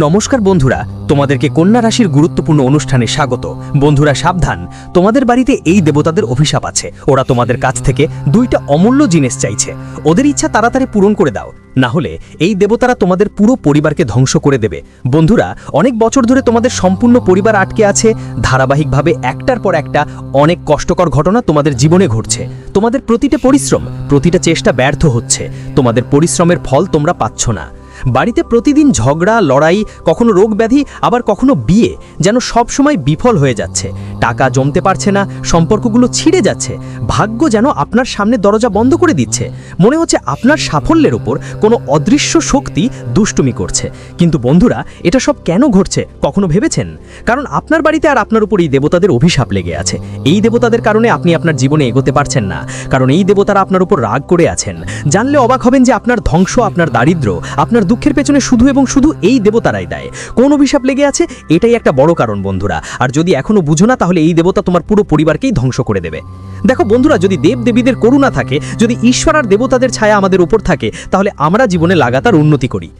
নমস্কার বন্ধুরা, তোমাদেরকে কন্যা রাশির গুরুত্বপূর্ণ অনুষ্ঠানে স্বাগত। বন্ধুরা, সাবধান, তোমাদের বাড়িতে এই দেবতাদের অভিশাপ আছে। ওরা তোমাদের কাছ থেকে দুইটা অমূল্য জিনিস চাইছে। ওদের ইচ্ছা তাড়াতাড়ি পূরণ করে দাও। না হলে এই দেবতারা তোমাদের পুরো পরিবারকে ধ্বংস করে দেবে। বন্ধুরা, অনেক বছর ধরে তোমাদের সম্পূর্ণ পরিবার আটকে আছে। ধারাবাহিকভাবে একটার পর একটা অনেক কষ্টকর ঘটনা তোমাদের জীবনে ঘটছে। তোমাদের প্রতিটা পরিশ্রম, প্রতিটা চেষ্টা ব্যর্থ হচ্ছে। তোমাদের পরিশ্রমের ফল তোমরা পাচ্ছ না। বাড়িতে প্রতিদিন ঝগড়া, লড়াই, কখনো রোগ ব্যাধি, আবার কখনো বিয়ে যেন সব সময় বিফল হয়ে যাচ্ছে। টাকা জমতে পারছে না, সম্পর্কগুলো ছিঁড়ে যাচ্ছে। ভাগ্য যেন আপনার সামনে দরজা বন্ধ করে দিচ্ছে। মনে হচ্ছে আপনার সাফল্যের উপর কোনো অদৃশ্য শক্তি দুষ্টুমি করছে। কিন্তু বন্ধুরা, এটা সব কেন ঘটছে, কখনো ভেবেছেন? কারণ আপনার বাড়িতে আর আপনার উপর এই দেবতাদের অভিশাপ লেগে আছে। এই দেবতাদের কারণে আপনি আপনার জীবনে এগোতে পারছেন না, কারণ এই দেবতারা আপনার উপর রাগ করে আছেন। জানলে অবাক হবেন যে আপনার ধ্বংস, আপনার দারিদ্র, আপনার দুঃখের পেছনে শুধু এবং শুধু এই দেবতারাই দেয়। কোন অভিশাপ লেগে আছে? এটাই একটা বড় কারণ বন্ধুরা। আর যদি এখনও বুঝো না, তাহলে এই দেবতা তোমার পুরো পরিবারকেই ধ্বংস করে দেবে। দেখো বন্ধুরা, যদি দেব দেবীদের করুণা থাকে, যদি ঈশ্বর আর দেবতাদের ছায়া আমাদের উপর থাকে, তাহলে আমরা জীবনে লাগাতার উন্নতি করি।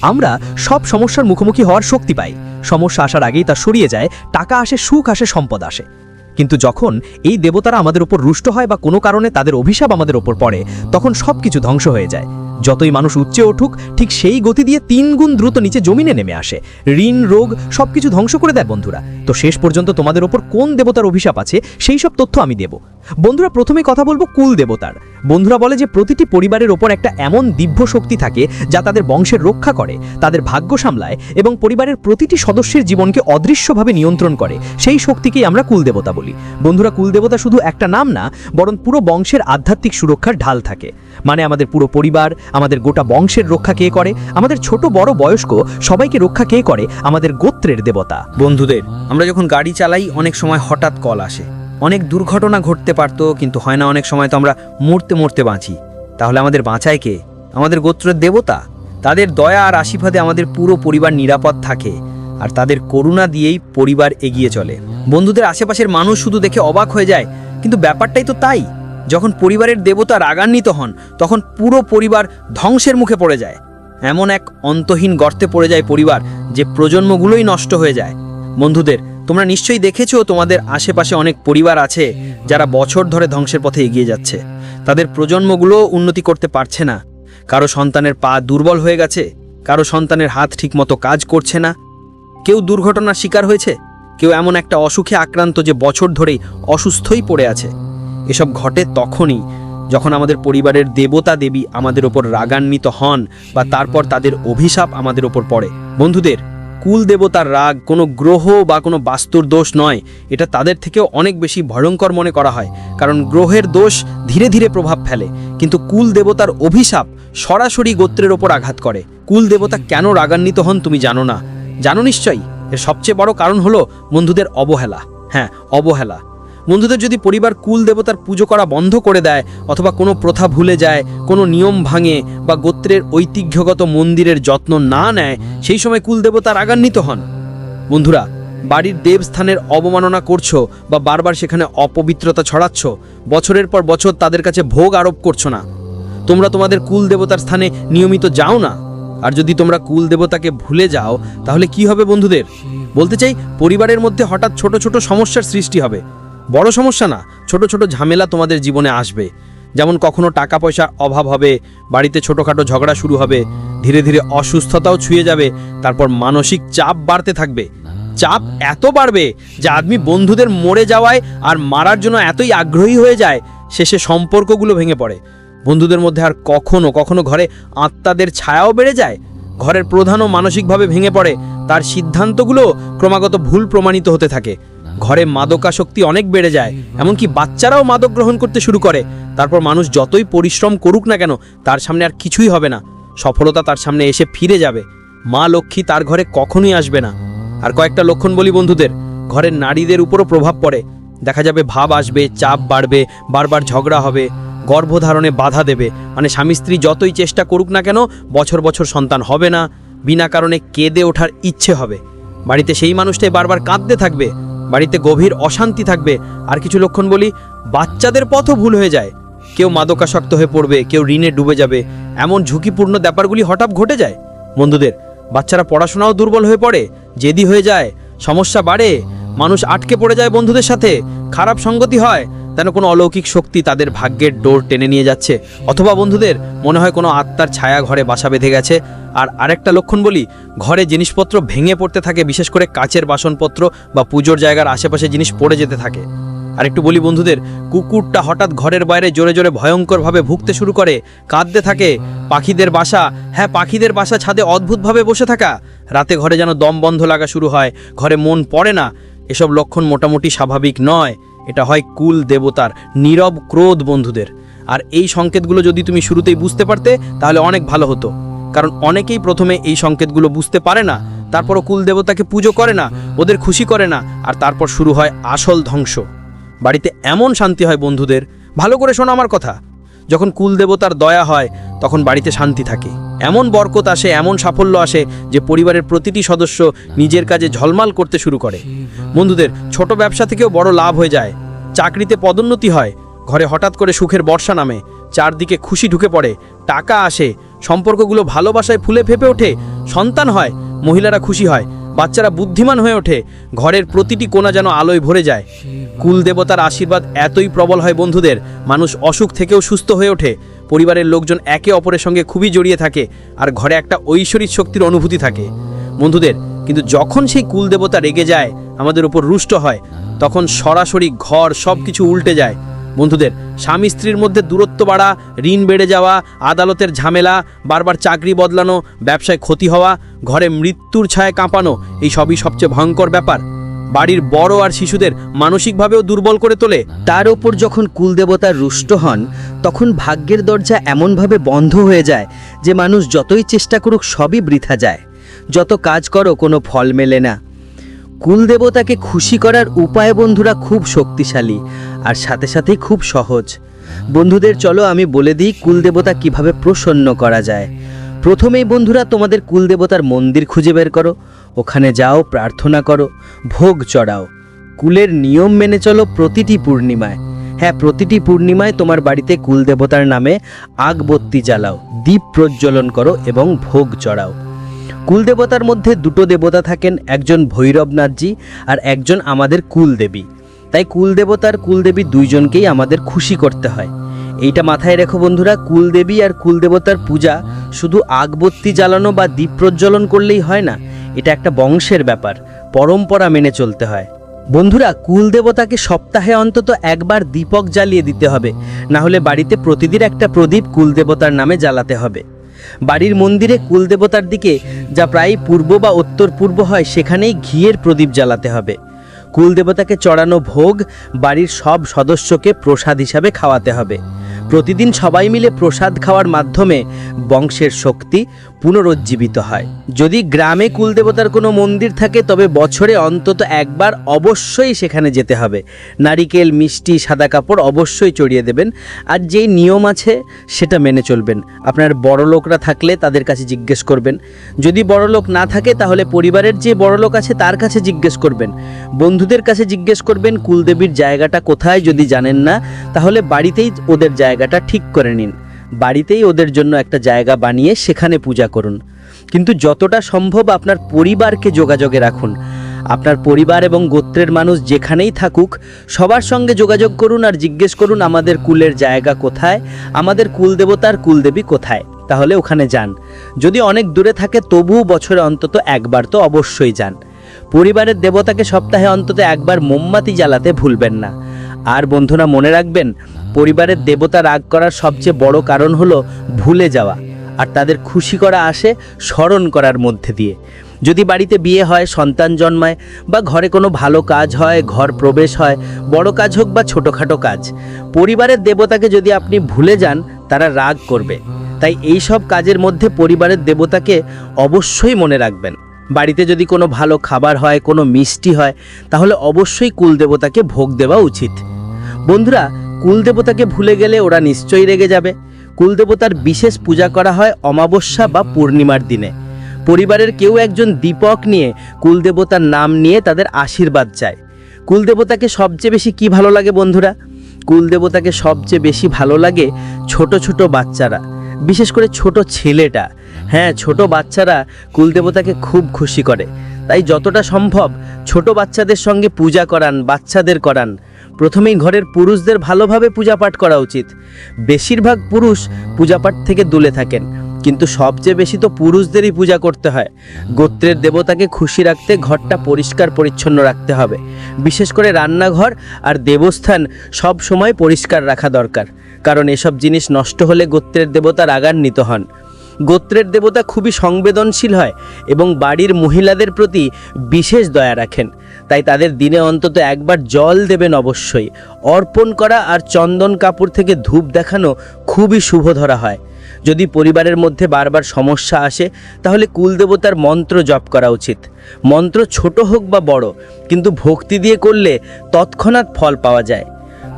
আমরা সব সমস্যার মুখোমুখি হওয়ার শক্তি পাই। সমস্যা আসার আগেই তা সরিয়ে যায়, টাকা আসে, সুখ আসে, সম্পদ আসে। কিন্তু যখন এই দেবতারা আমাদের উপর রুষ্ট হয় বা কোনো কারণে তাদের অভিশাপ আমাদের ওপর পড়ে, তখন সব কিছু ধ্বংস হয়ে যায়। যতই মানুষ উচ্চে উঠুক, ঠিক সেই গতি দিয়ে তিন গুণ দ্রুত নিচে জমিনে নেমে আসে। ঋণ, রোগ, সবকিছু ধ্বংস করে দেয় বন্ধুরা। তো শেষ পর্যন্ত তোমাদের ওপর কোন দেবতার অভিশাপ আছে, সেই সব তথ্য আমি দেব। বন্ধুরা, প্রথমে কথা বলব কুল দেবতার। বন্ধুরা বলে যে, প্রতিটি পরিবারের ওপর একটা এমন দিব্য শক্তি থাকে, যা তাদের বংশের রক্ষা করে, তাদের ভাগ্য সামলায় এবং পরিবারের প্রতিটি সদস্যের জীবনকে অদৃশ্যভাবে নিয়ন্ত্রণ করে। সেই শক্তিকেই আমরা কুলদেবতা বলি। বন্ধুরা কুলদেবতা শুধু একটা নাম না, বরং পুরো বংশের আধ্যাত্মিক সুরক্ষার ঢাল থাকে। মানে আমাদের পুরো পরিবার আমাদের গোটা বংশের রক্ষা কে করে? আমাদের ছোট বড় বয়স্ক সবাইকে রক্ষা কে করে? আমাদের গোত্রের দেবতা। বন্ধুদের, আমরা যখন গাড়ি চালাই, অনেক সময় হঠাৎ কল আসে। অনেক দুর্ঘটনা ঘটতে পারতো, কিন্তু হয় না, অনেক সময় তো আমরা মরতে মরতে বাঁচি। তাহলে আমাদের বাঁচায় কে? আমাদের গোত্রের দেবতা? তাদের দয়া আর আশীর্বাদে আমাদের পুরো পরিবার নিরাপদ থাকে, আর তাদের করুণা দিয়েই পরিবার এগিয়ে চলে। বন্ধুদের আশেপাশের মানুষ শুধু দেখে অবাক হয়ে যায়, কিন্তু ব্যাপারটাই তো তাই। যখন পরিবারের দেবতা রাগান্বিত হন, তখন পুরো পরিবার ধ্বংসের মুখে পড়ে যায়। এমন এক অন্তহীন গর্তে পড়ে যায় পরিবার যে প্রজন্মগুলোই নষ্ট হয়ে যায়। বন্ধুদের, তোমরা নিশ্চয়ই দেখেছ তোমাদের আশেপাশে অনেক পরিবার আছে যারা বছর ধরে ধ্বংসের পথে এগিয়ে যাচ্ছে। তাদের প্রজন্মগুলো উন্নতি করতে পারছে না। কারও সন্তানের পা দুর্বল হয়ে গেছে, কারও সন্তানের হাত ঠিকমতো কাজ করছে না। কেউ দুর্ঘটনার শিকার হয়েছে, কেউ এমন একটা অসুখে আক্রান্ত যে বছর ধরেই অসুস্থই পড়ে আছে। এসব ঘটে তখনই যখন আমাদের পরিবারের দেবতা দেবী আমাদের ওপর রাগান্বিত হন বা তারপর তাদের অভিশাপ আমাদের ওপর পড়ে। বন্ধুদের, কুল দেবতার রাগ কোনো গ্রহ বা কোনো বাস্তুর দোষ নয়। এটা তাদের থেকেও অনেক বেশি ভয়ঙ্কর মনে করা হয়, কারণ গ্রহের দোষ ধীরে ধীরে প্রভাব ফেলে। কিন্তু কুল দেবতার অভিশাপ সরাসরি গোত্রের ওপর আঘাত করে। কুল দেবতা কেন রাগান্বিত হন তুমি জানো না? জানো নিশ্চয়ই। এর সবচেয়ে বড় কারণ হলো বন্ধুদের অবহেলা। হ্যাঁ অবহেলা। বন্ধুদের যদি পরিবার কুল দেবতার পুজো করা বন্ধ করে দেয়, অথবা কোনো প্রথা ভুলে যায়, কোনো নিয়ম ভাঙে, বা গোত্রের ঐতিহ্যগত মন্দিরের যত্ন না নেয়, সেই সময় কুল দেবতা রাগান্বিত হন। বন্ধুরা, বাড়ির দেবস্থানের অবমাননা করছ, বা বারবার সেখানে অপবিত্রতা ছড়াচ্ছ, বছরের পর বছর তাদের কাছে ভোগ আরোপ করছ না। তোমরা তোমাদের কুল দেবতার স্থানে নিয়মিত যাও না। আর যদি তোমরা কুল দেবতাকে ভুলে যাও, তাহলে কি হবে বন্ধুদের? বলতে চাই, পরিবারের মধ্যে হঠাৎ ছোট ছোট সমস্যার সৃষ্টি হবে। বড় সমস্যা না, ছোট ছোট ঝামেলা তোমাদের জীবনে আসবে। যেমন কখনো টাকা পয়সার অভাব হবে, বাড়িতে ছোটোখাটো ঝগড়া শুরু হবে, ধীরে ধীরে অসুস্থতাও ছুঁয়ে যাবে, তারপর মানসিক চাপ বাড়তে থাকবে। চাপ এত বাড়বে যে আদমি বন্ধুদের মরে যাওয়ায় আর মারার জন্য এতই আগ্রহী হয়ে যায়, শেষে সম্পর্কগুলো ভেঙে পড়ে। বন্ধুদের মধ্যে আর কখনো কখনো ঘরে আত্মাদের ছায়াও বেড়ে যায়, ঘরের প্রধানও মানসিকভাবে ভেঙে পড়ে, তার সিদ্ধান্তগুলো ক্রমাগত ভুল প্রমাণিত হতে থাকে। ঘরে মাদকাসক্তি অনেক বেড়ে যায়, এমনকি বাচ্চারাও মাদক গ্রহণ করতে শুরু করে। তারপর মানুষ যতই পরিশ্রম করুক না কেন, তার সামনে আর কিছুই হবে না। সফলতা তার সামনে এসে ফিরে যাবে। মা লক্ষ্মী তার ঘরে কখনোই আসবে না। আর কয়েকটা লক্ষণ বলি বন্ধুদের, ঘরের নারীদের উপরও প্রভাব পড়ে। দেখা যাবে ভাব আসবে, চাপ বাড়বে, বারবার ঝগড়া হবে, গর্ভধারণে বাধা দেবে। মানে স্বামী স্ত্রী যতই চেষ্টা করুক না কেন, বছর বছর সন্তান হবে না। বিনা কারণে কেঁদে ওঠার ইচ্ছে হবে। বাড়িতে সেই মানুষটাই বারবার কাঁদতে থাকবে। বাড়িতে গভীর অশান্তি থাকবে। আর কিছু লক্ষণ বলি, বাচ্চাদের পথও ভুল হয়ে যায়। কেউ মাদকাসক্ত হয়ে পড়বে, কেউ ঋণে ডুবে যাবে। এমন ঝুঁকিপূর্ণ ব্যাপারগুলি হঠাৎ ঘটে যায়। বন্ধুদের, বাচ্চারা পড়াশোনাও দুর্বল হয়ে পড়ে, জেদি হয়ে যায়, সমস্যা বাড়ে, মানুষ আটকে পড়ে যায় বন্ধুদের সাথে, খারাপ সঙ্গতি হয় যেন কোনো অলৌকিক শক্তি তাদের ভাগ্যের ডোর টেনে নিয়ে যাচ্ছে। অথবা বন্ধুদের, মনে হয় কোনো আত্মার ছায়া ঘরে বাসা বেঁধে গেছে। আর আরেকটা লক্ষণ বলি, ঘরে জিনিসপত্র ভেঙে পড়তে থাকে, বিশেষ করে কাচের বাসনপত্র বা পুজোর জায়গার আশেপাশে জিনিস পড়ে যেতে থাকে। আর একটু বলি বন্ধুদের, কুকুরটা হঠাৎ ঘরের বাইরে জোরে জোরে ভয়ঙ্করভাবে ভুগতে শুরু করে, কাঁদতে থাকে, পাখিদের বাসা হ্যাঁ পাখিদের বাসা ছাদে অদ্ভুতভাবে বসে থাকা। রাতে ঘরে যেন দম বন্ধ লাগা শুরু হয়, ঘরে মন পড়ে না, এসব লক্ষণ মোটামুটি স্বাভাবিক নয়। এটা হয় কুল দেবতার নীরব ক্রোধ বন্ধুদের। আর এই সংকেতগুলো যদি তুমি শুরুতেই বুঝতে পারতে, তাহলে অনেক ভালো হতো। কারণ অনেকেই প্রথমে এই সংকেতগুলো বুঝতে পারে না, তারপরও কুল দেবতাকে পুজো করে না, ওদের খুশি করে না, আর তারপর শুরু হয় আসল ধ্বংস। বাড়িতে এমন শান্তি হয় বন্ধুদের। ভালো করে শোনো আমার কথা। যখন কুলদেবতার দয়া হয়, তখন বাড়িতে শান্তি থাকে। এমন বরকত আসে, এমন সাফল্য আসে যে পরিবারের প্রতিটি সদস্য নিজের কাজে ঝলমাল করতে শুরু করে। বন্ধুদের, ছোট ব্যবসা থেকেও বড় লাভ হয়ে যায়। চাকরিতে পদোন্নতি হয়, ঘরে হঠাৎ করে সুখের বর্ষা নামে, চারদিকে খুশি ঢুকে পড়ে, টাকা আসে, সম্পর্কগুলো ভালোবাসায় ফুলে ফেপে ওঠে, সন্তান হয়, মহিলারা খুশি হয় বাচ্চারা বুদ্ধিমান হয়ে ওঠে। ঘরের প্রতিটি কোণা যেন আলোয় ভরে যায়। কুল দেবতার আশীর্বাদ এতই প্রবল হয় বন্ধুদের, মানুষ অসুখ থেকেও সুস্থ হয়ে ওঠে। পরিবারের লোকজন একে অপরের সঙ্গে খুবই জড়িয়ে থাকে আর ঘরে একটা ঐশ্বরিক শক্তির অনুভূতি থাকে। বন্ধুদের, কিন্তু যখন সেই কুল দেবতা রেগে যায়, আমাদের উপর রুষ্ট হয়, তখন সরাসরি ঘর সব কিছু উল্টে যায়। বন্ধুদের, স্বামী স্ত্রীর মধ্যে দূরত্ব বাড়া, ঋণ বেড়ে যাওয়া, আদালতের ঝামেলা, বারবার চাকরি বদলানো, ব্যবসায় ক্ষতি হওয়া, ঘরে মৃত্যুর ছায় কাঁপানো, এই সবই সবচেয়ে ভয়ঙ্কর ব্যাপার। বাড়ির বড় আর শিশুদের মানসিকভাবেও দুর্বল করে তোলে। তার ওপর যখন কুলদেবতা রুষ্ট হন, তখন ভাগ্যের দরজা এমনভাবে বন্ধ হয়ে যায় যে মানুষ যতই চেষ্টা করুক সবই বৃথা যায়। যত কাজ করো, কোনো ফল মেলে না। কুলদেবতাকে খুশি করার উপায় বন্ধুরা খুব শক্তিশালী আর সাথে সাথেই খুব সহজ। বন্ধুদের চলো আমি বলে দিই কুলদেবতা কীভাবে প্রসন্ন করা যায়। প্রথমেই বন্ধুরা তোমাদের কুলদেবতার মন্দির খুঁজে বের করো, ওখানে যাও, প্রার্থনা করো, ভোগ চড়াও। কুলের নিয়ম মেনে চলো প্রতিটি পূর্ণিমায়। হ্যাঁ প্রতিটি পূর্ণিমায় তোমার বাড়িতে কুলদেবতার নামে আগবত্তি জ্বালাও দীপ প্রজ্বলন করো এবং ভোগ চড়াও। কুলদেবতার মধ্যে দুটো দেবতা থাকেন, একজন ভৈরবনাথজি আর একজন আমাদের কুলদেবী। তাই কুলদেবতার কুলদেবী দুইজনকেই আমাদের খুশি করতে হয়। এইটা মাথায় রেখো বন্ধুরা, কুলদেবী আর কুলদেবতার পূজা শুধু আগবত্তি জ্বালানো বা দীপ প্রজ্বলন করলেই হয় না, এটা একটা বংশের ব্যাপার, পরম্পরা মেনে চলতে হয়। বন্ধুরা, কুলদেবতাকে সপ্তাহে অন্তত একবার দীপক জ্বালিয়ে দিতে হবে, না হলে বাড়িতে প্রতিদিন একটা প্রদীপ কুলদেবতার নামে জ্বালাতে হবে। বাড়ির মন্দিরে কুলদেবতার দিকে, যা প্রায় পূর্ব বা উত্তর পূর্ব হয়, সেখানেই ঘিয়ের প্রদীপ জ্বালাতে হবে। কুলদেবতাকে চড়ানো ভোগ বাড়ির সব সদস্যকে প্রসাদ হিসাবে খাওয়াতে হবে। প্রতিদিন সবাই মিলে প্রসাদ খাওয়ার মাধ্যমে বংশের শক্তি পুনরুজ্জীবিত হয়। যদি গ্রামে কুলদেবতার কোনো মন্দির থাকে, তবে বছরে অন্তত একবার অবশ্যই সেখানে যেতে হবে। নারিকেল, মিষ্টি, সাদা কাপড় অবশ্যই চড়িয়ে দেবেন। আর যেই নিয়ম আছে, সেটা মেনে চলবেন। আপনার বড় লোকরা থাকলে তাদের কাছে জিজ্ঞেস করবেন। যদি বড় লোক না থাকে, তাহলে পরিবারের যে বড় লোক আছে, তার কাছে জিজ্ঞেস করবেন। বন্ধুদের কাছে জিজ্ঞেস করবেন, কুলদেবীর জায়গাটা কোথায়? যদি জানেন না, তাহলে বাড়িতেই ওদের জায়গাটা ঠিক করে নিন। বাড়িতেই ওদের জন্য একটা জায়গা বানিয়ে সেখানে পূজা করুন। কিন্তু যতটা সম্ভব আপনার পরিবারকে যোগাযোগে রাখুন। আপনার পরিবার এবং গোত্রের মানুষ যেখানেই থাকুক, সবার সঙ্গে যোগাযোগ করুন আর জিজ্ঞেস করুন, আমাদের কুলের জায়গা কোথায়? আমাদের কুলদেবতার কুলদেবী কোথায়? তাহলে ওখানে যান। যদি অনেক দূরে থাকে, তবুও বছরে অন্তত একবার তো অবশ্যই যান। পরিবারের দেবতাকে সপ্তাহে অন্তত একবার মোমবাতি জ্বালাতে ভুলবেন না। আর বন্ধুরা, মনে রাখবেন পরিবারের দেবতা রাগ করার সবচেয়ে বড় কারণ হলো ভুলে যাওয়া আর তাদের খুশি করা আসে স্মরণ করার মধ্যে দিয়ে। যদি বাড়িতে বিয়ে হয়, সন্তান জন্মায় বা ঘরে কোনো ভালো কাজ হয়, ঘর প্রবেশ হয়, বড় কাজ হোক বা ছোটোখাটো কাজ, পরিবারের দেবতাকে যদি আপনি ভুলে যান, তারা রাগ করবে। তাই এই সব কাজের মধ্যে পরিবারের দেবতাকে অবশ্যই মনে রাখবেন। বাড়িতে যদি কোনো ভালো খাবার হয়, কোনো মিষ্টি হয়, তাহলে অবশ্যই কুলদেবতাকে ভোগ দেওয়া উচিত। বন্ধুরা কুলদেবতাকে ভুলে গেলে ওরা নিশ্চয়ই রেগে যাবে। কুলদেবতার বিশেষ পূজা করা হয় অমাবস্যা বা পূর্ণিমার দিনে। পরিবারের কেউ একজন দীপক নিয়ে কুলদেবতার নাম নিয়ে তাদের আশীর্বাদ চায়। কুলদেবতাকে সবচেয়ে বেশি কি ভালো লাগে বন্ধুরা? কুলদেবতাকে সবচেয়ে বেশি ভালো লাগে ছোট ছোট বাচ্চারা, বিশেষ করে ছোট ছেলেটা। হ্যাঁ ছোট বাচ্চারা কুলদেবতাকে খুব খুশি করে। তাই যতটা সম্ভব ছোট বাচ্চাদের সঙ্গে পূজা করান, বাচ্চাদের করান। প্রথমেই ঘরের পুরুষদের ভালোভাবে পূজাপাঠ করা উচিত। বেশিরভাগ পুরুষ পূজাপাঠ থেকে দূরে থাকেন, কিন্তু সবচেয়ে বেশি তো পুরুষদেরই পূজা করতে হয়। গোত্রের দেবতাকে খুশি রাখতে ঘরটা পরিষ্কার পরিচ্ছন্ন রাখতে হবে। বিশেষ করে রান্নাঘর আর দেবস্থান সব সময় পরিষ্কার রাখা দরকার, কারণ এসব জিনিস নষ্ট হলে গোত্রের দেবতা রাগান্বিত হন। গোত্রের দেবতা খুবই সংবেদনশীল হয় এবং বাড়ির মহিলাদের প্রতি বিশেষ দয়া রাখেন। তাই তাদের দিনে অন্তত একবার জল দেবেন অবশ্যই। অর্পণ করা আর চন্দন কাপড় থেকে ধূপ দেখানো খুবই শুভ ধরা হয়। যদি পরিবারের মধ্যে বারবার সমস্যা আসে, তাহলে কুলদেবতার মন্ত্র জপ করা উচিত। মন্ত্র ছোট হোক বা বড়, কিন্তু ভক্তি দিয়ে করলে তৎক্ষণাৎ ফল পাওয়া যায়।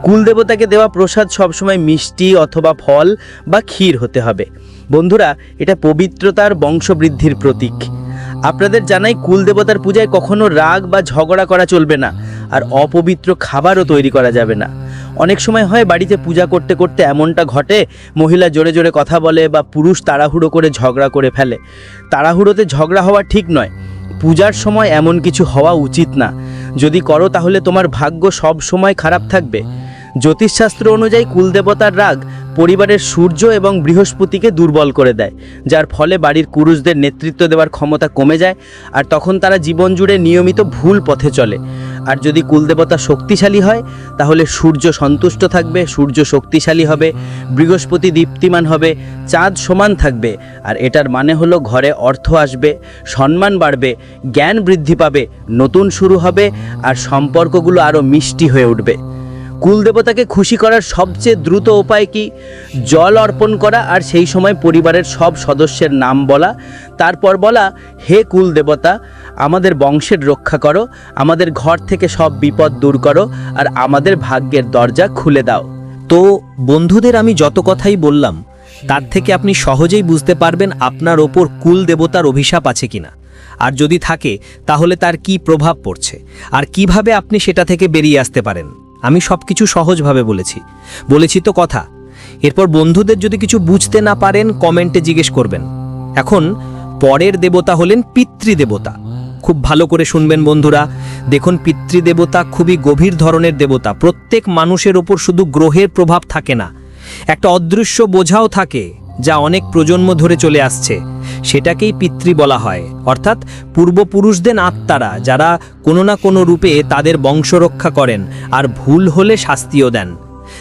কুলদেবতাকে দেওয়া প্রসাদ সবসময় মিষ্টি অথবা ফল বা ক্ষীর হতে হবে। বন্ধুরা, এটা পবিত্রতার বংশবৃদ্ধির প্রতীক। আপনাদের জানাই কুলদেবতার পূজায় কখনো রাগ বা ঝগড়া করা চলবে না, আর অপবিত্র খাবারও তৈরি করা যাবে না। অনেক সময় হয় বাড়িতে পূজা করতে করতে এমনটা ঘটে, মহিলা জোরে জোরে কথা বলে বা পুরুষ তাড়াহুড়ো করে ঝগড়া করে ফেলে। তাড়াহুড়োতে ঝগড়া হওয়া ঠিক নয়, পূজার সময় এমন কিছু হওয়া উচিত না। যদি করো তাহলে তোমার ভাগ্য সব সময় খারাপ থাকবে। জ্যোতিষশাস্ত্র অনুযায়ী কুলদেবতার রাগ পরিবারের সূর্য এবং বৃহস্পতিকে দুর্বল করে দেয়, যার ফলে বাড়ির পুরুষদের নেতৃত্ব দেওয়ার ক্ষমতা কমে যায় আর তখন তারা জীবন জুড়ে নিয়মিত ভুল পথে চলে। আর যদি কুলদেবতা শক্তিশালী হয়, তাহলে সূর্য সন্তুষ্ট থাকবে, সূর্য শক্তিশালী হবে, বৃহস্পতি দীপ্তিমান হবে, চাঁদ সমান থাকবে আর এটার মানে হলো ঘরে অর্থ আসবে, সম্মান বাড়বে, জ্ঞান বৃদ্ধি পাবে, নতুন শুরু হবে আর সম্পর্কগুলো আরও মিষ্টি হয়ে উঠবে। কুলদেবতাকে খুশি করার সবচেয়ে দ্রুত উপায় কি? জল অর্পণ করা আর সেই সময় পরিবারের সব সদস্যের নাম বলা। তারপর বলা, হে কুলদেবতা আমাদের বংশের রক্ষা করো, আমাদের ঘর থেকে সব বিপদ দূর করো আর আমাদের ভাগ্যের দরজা খুলে দাও। তো বন্ধুদের আমি যত কথাই বললাম, তার থেকে আপনি সহজেই বুঝতে পারবেন আপনার ওপর কুল দেবতার অভিশাপ আছে কিনা। আর যদি থাকে, তাহলে তার কি প্রভাব পড়ছে? আর কীভাবে আপনি সেটা থেকে বেরিয়ে আসতে পারেন? আমি সব কিছু সহজভাবে বলেছি। বলেছি তো কথা। এরপর বন্ধুদের যদি কিছু বুঝতে না পারেন, কমেন্টে জিজ্ঞেস করবেন। এখন পরের দেবতা হলেন পিতৃদেবতা। খুব ভালো করে শুনবেন বন্ধুরা। দেখুন, পিতৃদেবতা খুবই গভীর ধরনের দেবতা। প্রত্যেক মানুষের ওপর শুধু গ্রহের প্রভাব থাকে না। একটা অদৃশ্য বোঝাও থাকে। যা অনেক প্রজন্ম ধরে চলে আসছে। সেটাকেই পিতৃ বলা হয়। অর্থাৎ পূর্বপুরুষদের আত্মারা যারা কোনো না কোনো রূপে তাদের বংশ রক্ষা করেন আর ভুল হলে শাস্তিও দেন।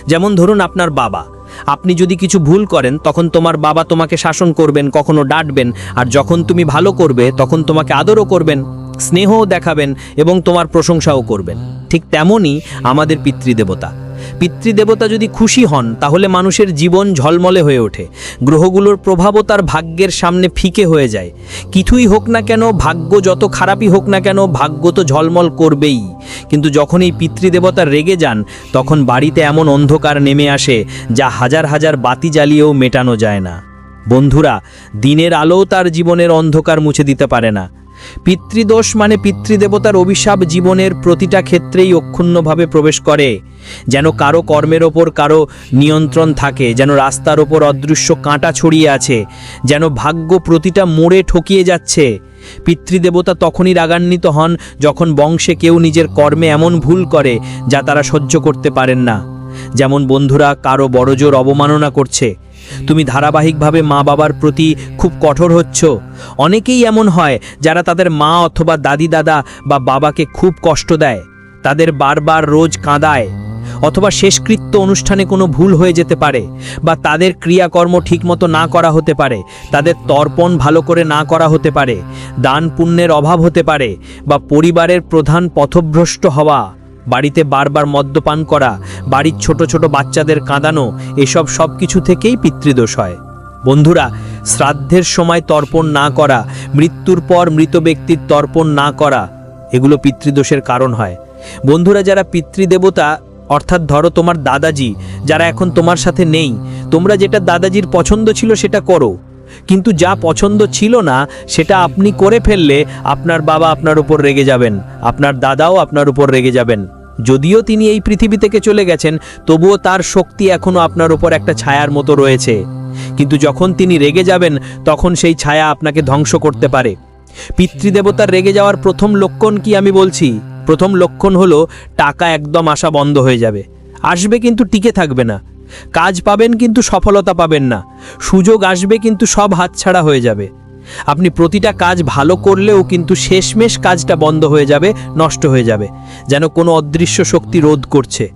যেমন ধরুন আপনার বাবা। আপনি যদি কিছু ভুল করেন, তখন তোমার বাবা তোমাকে শাসন করবেন, কখনো ডাঁটবেন, আর যখন তুমি ভালো করবে, তখন তোমাকে আদরও করবেন, স্নেহও দেখাবেন এবং তোমার প্রশংসাও করবেন। ঠিক তেমনই আমাদের পিতৃদেবতা। পিতৃদেবতা যদি খুশি হন, তাহলে মানুষের জীবন ঝলমলে হয়ে ওঠে। গ্রহগুলোর প্রভাবও তার ভাগ্যের সামনে ফিকে হয়ে যায়। কিছুই হোক না কেন, ভাগ্য যত খারাপই হোক না কেন, ভাগ্য তো ঝলমল করবেই। কিন্তু যখন এই পিতৃদেবতা রেগে যান, তখন বাড়িতে এমন অন্ধকার নেমে আসে, যা হাজার হাজার বাতি জ্বালিয়েও মেটানো যায় না। বন্ধুরা, দিনের আলোও তার জীবনের অন্ধকার মুছে দিতে পারে না। পিতৃদোষ মানে পিতৃদেবতার অভিশাপ জীবনের প্রতিটা ক্ষেত্রেই অক্ষুণ্ণভাবে প্রবেশ করে। যেন কারও কর্মের ওপর কারও নিয়ন্ত্রণ থাকে, যেন রাস্তার ওপর অদৃশ্য কাঁটা ছড়িয়ে আছে, যেন ভাগ্য প্রতিটা মোড়ে ঠকিয়ে যাচ্ছে। পিতৃদেবতা তখনই রাগান্বিত হন যখন বংশে কেউ নিজের কর্মে এমন ভুল করে যা তারা সহ্য করতে পারেন না। যেমন বন্ধুরা কারও বড়জোর অবমাননা করছে তুমি ধারাবাহিকভাবে মা বাবার প্রতি খুব কঠোর হচ্ছ। অনেকেই এমন হয় যারা তাদের মা অথবা দাদি দাদা বা বাবাকে খুব কষ্ট দেয়। তাদের বারবার রোজ কাঁদায়। অথবা শেষকৃত্য অনুষ্ঠানে কোনো ভুল হয়ে যেতে পারে বা তাদের ক্রিয়াকর্ম ঠিকমতো না করা হতে পারে, তাদের তর্পণ ভালো করে না করা হতে পারে, দান পুণ্যের অভাব হতে পারে বা পরিবারের প্রধান পথভ্রষ্ট হওয়া। বাড়িতে বারবার মদ্যপান করা, বাড়ির ছোট ছোট বাচ্চাদের কাঁদানো, এসব সব কিছু থেকেই পিতৃদোষ হয়। বন্ধুরা, শ্রাদ্ধের সময় তর্পণ না করা, মৃত্যুর পর মৃত ব্যক্তির তর্পণ না করা, এগুলো পিতৃদোষের কারণ হয়। বন্ধুরা, যারা পিতৃদেবতা, অর্থাৎ ধরো তোমার দাদাজি, যারা এখন তোমার সাথে নেই, তোমরা যেটা দাদাজির পছন্দ ছিল সেটা করো। কিন্তু যা পছন্দ ছিল না, সেটা আপনি করে ফেললে আপনার বাবা আপনার উপর রেগে যাবেন, আপনার দাদাও আপনার উপর রেগে যাবেন। যদিও তিনি এই পৃথিবী থেকে চলে গেছেন, তবুও তার শক্তি এখনও আপনার উপর একটা ছায়ার মতো রয়েছে। কিন্তু যখন তিনি রেগে যাবেন, তখন সেই ছায়া আপনাকে ধ্বংস করতে পারে। পিতৃদেবতার রেগে যাওয়ার প্রথম লক্ষণ কি আমি বলছি? প্রথম লক্ষণ হলো, টাকা একদম আসা বন্ধ হয়ে যাবে। আসবে কিন্তু টিকে থাকবে না। কাজ পাবেন কিন্তু সফলতা পাবেন না। সুযোগ আসবে কিন্তু সব হাতছাড়া হয়ে যাবে। আপনি প্রতিটা কাজ ভালো করলেও কিন্তু শেষমেশ কাজটা বন্ধ হয়ে যাবে, নষ্ট হয়ে যাবে, যেন কোনো অদৃশ্য শক্তি রোধ করছে।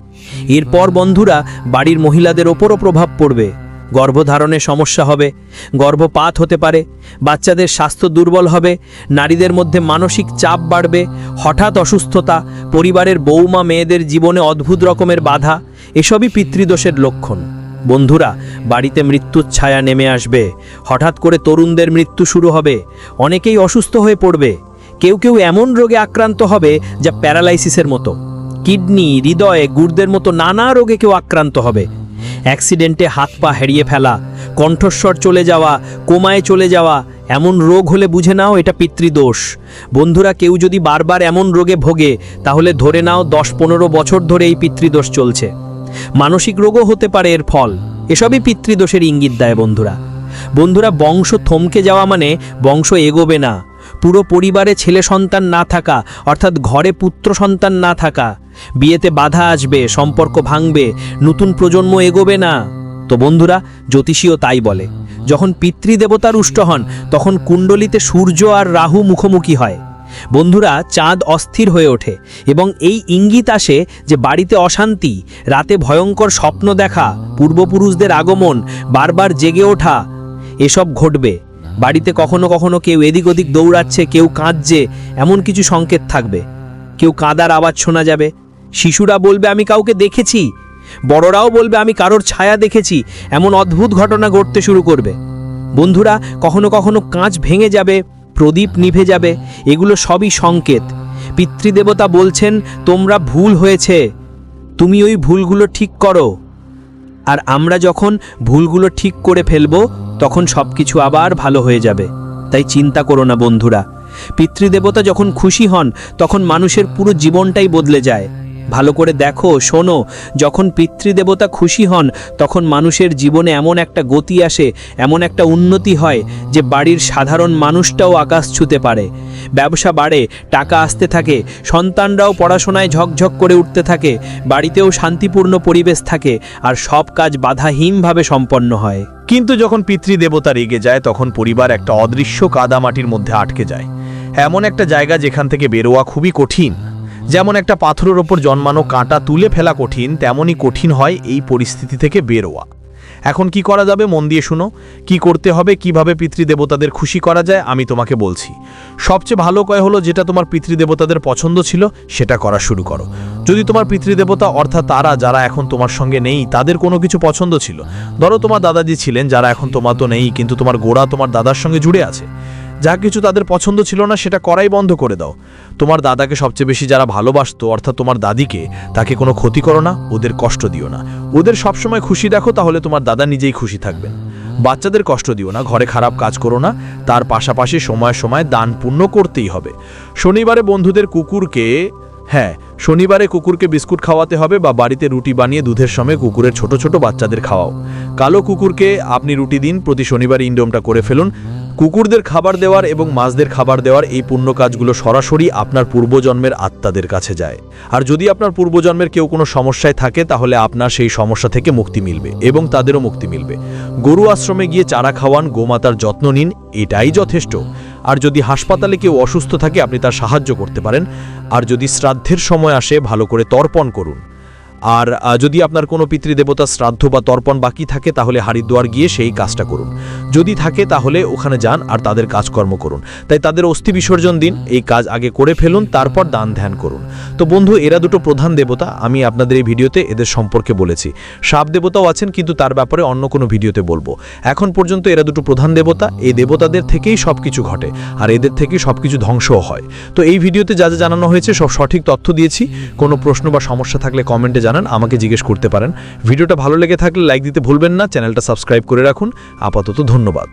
এরপর বন্ধুরা, বাড়ির মহিলাদের ওপরও প্রভাব পড়বে। গর্ভধারণে সমস্যা হবে, গর্ভপাত হতে পারে, বাচ্চাদের স্বাস্থ্য দুর্বল হবে, নারীদের মধ্যে মানসিক চাপ বাড়বে, হঠাৎ অসুস্থতা, পরিবারের বৌমা মেয়েদের জীবনে অদ্ভুত রকমের বাধা, এসবই পিতৃদোষের লক্ষণ। বন্ধুরা, বাড়িতে মৃত্যুর ছায়া নেমে আসবে, হঠাৎ করে তরুণদের মৃত্যু শুরু হবে, অনেকেই অসুস্থ হয়ে পড়বে, কেউ কেউ এমন রোগে আক্রান্ত হবে যা প্যারালাইসিসের মতো। কিডনি, হৃদয়ে গুর্দের মতো নানা রোগে কেউ আক্রান্ত হবে। অ্যাক্সিডেন্টে হাত পা হারিয়ে ফেলা, কণ্ঠস্বর চলে যাওয়া, কোমায় চলে যাওয়া, এমন রোগ হলে বুঝে নাও এটা পিতৃদোষ। বন্ধুরা, কেউ যদি বারবার এমন রোগে ভোগে, তাহলে ধরে নাও দশ পনেরো বছর ধরে এই পিতৃদোষ চলছে। মানসিক রোগও হতে পারে এর ফল। এসবই পিতৃদোষের ইঙ্গিত দেয় বন্ধুরা। বন্ধুরা, বংশ থমকে যাওয়া মানে বংশ এগোবে না। পুরো পরিবারে ছেলে সন্তান না থাকা, অর্থাৎ ঘরে পুত্র সন্তান না থাকা বিয়েতে বাধা আসবে, সম্পর্ক ভাঙবে, নতুন প্রজন্ম এগোবে না। তো বন্ধুরা, জ্যোতিষীও তাই বলে। যখন পিতৃদেবতা রুষ্ট হন, তখন কুণ্ডলিতে সূর্য আর রাহু মুখোমুখি হয়। বন্ধুরা, চাঁদ অস্থির হয়ে ওঠে এবং এই ইঙ্গিত আসে যে বাড়িতে অশান্তি, রাতে ভয়ঙ্কর স্বপ্ন দেখা, পূর্বপুরুষদের আগমন, বারবার জেগে ওঠা, এসব ঘটবে। বাড়িতে কখনো কখনো কেউ এদিক ওদিক দৌড়াচ্ছে, কেউ কাঁদছে, এমন কিছু সংকেত থাকবে। কেউ কাঁদার আওয়াজ শোনা যাবে শিশুরা বলবে, আমি কাউকে দেখেছি। বড়রাও বলবে, আমি কারোর ছায়া দেখেছি। এমন অদ্ভুত ঘটনা ঘটতে শুরু করবে। বন্ধুরা, কখনো কখনো কাঁচ ভেঙে যাবে, প্রদীপ নিভে যাবে, এগুলো সবই সংকেত। পিতৃদেবতা বলছেন, তোমরা ভুল হয়েছে, তুমি ওই ভুলগুলো ঠিক করো। আর আমরা যখন ভুলগুলো ঠিক করে ফেলব, তখন সব কিছু আবার ভালো হয়ে যাবে। তাই চিন্তা করো না, বন্ধুরা। পিতৃদেবতা যখন খুশি হন, তখন মানুষের পুরো জীবনটাই বদলে যায়। ভালো করে দেখো শোনো যখন পিতৃদেবতা খুশি হন তখন মানুষের জীবনে এমন একটা গতি আসে এমন একটা উন্নতি হয় যে বাড়ির সাধারণ মানুষটাও আকাশ ছুতে পারে। ব্যবসা বাড়ে টাকা আসতে থাকে সন্তানরাও পড়াশোনায় ঝকঝক করে উঠতে থাকে বাড়িতেও শান্তিপূর্ণ পরিবেশ থাকে আর সব কাজ বাধাহীনভাবে সম্পন্ন হয়। কিন্তু যখন পিতৃদেবতা রেগে যায় তখন পরিবার একটা অদৃশ্য কাদামাটির মধ্যে আটকে যায়। এমন একটা জায়গা যেখান থেকে বেরোয়া খুবই কঠিন। যেমন একটা পাথরের ওপর জন্মানো কাঁটা তুলে ফেলা কঠিন, তেমনই কঠিন হয় এই পরিস্থিতি থেকে বেরোয়া। এখন কি করা যাবে মন দিয়ে শুনো? কি করতে হবে, কীভাবে পিতৃদেবতাদের খুশি করা যায়, আমি তোমাকে বলছি। সবচেয়ে ভালো কয় হলো যেটা তোমার পিতৃদেবতাদের পছন্দ ছিল, সেটা করা শুরু করো। যদি তোমার পিতৃদেবতা, অর্থাৎ তারা যারা এখন তোমার সঙ্গে নেই, তাদের কোনো কিছু পছন্দ ছিল, ধরো তোমার দাদাজি ছিলেন, যারা এখন তোমার তো নেই, কিন্তু তোমার গোড়া তোমার দাদার সঙ্গে জুড়ে আছে। যা কিছু তাদের পছন্দ ছিল না, সেটা করাই বন্ধ করে দাও। তোমার দাদাকে সবচেয়ে বেশি যারা ভালোবাসতো, অর্থাৎ তোমার দাদিকে, তাকে কোনো ক্ষতি করো না, ওদের কষ্ট দিও না। ওদের সবসময় খুশি দেখো, তাহলে তোমার দাদা নিজেই খুশি থাকবেন। বাচ্চাদের কষ্ট দিও না, ঘরে খারাপ কাজ করো না, তার পাশাপাশি সময় সময় দান পুণ্য করতেই হবে। শনিবারে বন্ধুদের কুকুরকে হ্যাঁ শনিবারে কুকুরকে বিস্কুট খাওয়াতে হবে বা বাড়িতে রুটি বানিয়ে দুধের সময় কুকুরের ছোট ছোট বাচ্চাদের খাওয়াও। কালো কুকুরকে আপনি রুটি দিন, প্রতি শনিবার ইন্ডোমটা করে ফেলুন। কুকুরদের খাবার দেওয়ার এবং মাছদের খাবার দেওয়ার এই পুণ্য কাজগুলো সরাসরি আপনার পূর্বজন্মের আত্মাদের কাছে যায়। আর যদি আপনার পূর্বজন্মের কেউ কোনো সমস্যায় থাকে, তাহলে আপনার সেই সমস্যা থেকে মুক্তি মিলবে এবং তাদেরও মুক্তি মিলবে। গরু আশ্রমে গিয়ে চারা খাওয়ান, গোমাতার যত্ন নিন, এটাই যথেষ্ট। আর যদি হাসপাতালে কেউ অসুস্থ থাকে, আপনি তার সাহায্য করতে পারেন। আর যদি শ্রাদ্ধের সময় আসে, ভালো করে তর্পণ করুন। আর যদি আপনার কোনো পিতৃদেবতা শ্রাদ্ধ বা তর্পণ বাকি থাকে, তাহলে হারিদ্বার গিয়ে সেই কাজটা করুন। যদি থাকে, তাহলে ওখানে যান আর তাদের কাজকর্ম করুন। তাই তাদের অস্থি বিসর্জন দিন, এই কাজ আগে করে ফেলুন, তারপর দান ধ্যান করুন। তো বন্ধু, এরা দুটো প্রধান দেবতা, আমি আপনাদের এই ভিডিওতে এদের সম্পর্কে বলেছি। সাপ দেবতাও আছেন, কিন্তু তার ব্যাপারে অন্য কোনো ভিডিওতে বলব। এখন পর্যন্ত এরা দুটো প্রধান দেবতা, এই দেবতাদের থেকেই সব কিছু ঘটে, আর এদের থেকেই সব কিছু ধ্বংসও হয়। তো এই ভিডিওতে যা যা জানানো হয়েছে, সব সঠিক তথ্য দিয়েছি। কোনো প্রশ্ন বা সমস্যা থাকলে কমেন্টে জানান, আমাকে জিজ্ঞেস করতে পারেন। ভিডিওটা ভালো লেগে থাকলে লাইক দিতে ভুলবেন না, চ্যানেলটা সাবস্ক্রাইব করে রাখুন। আপাতত ধন্যবাদ।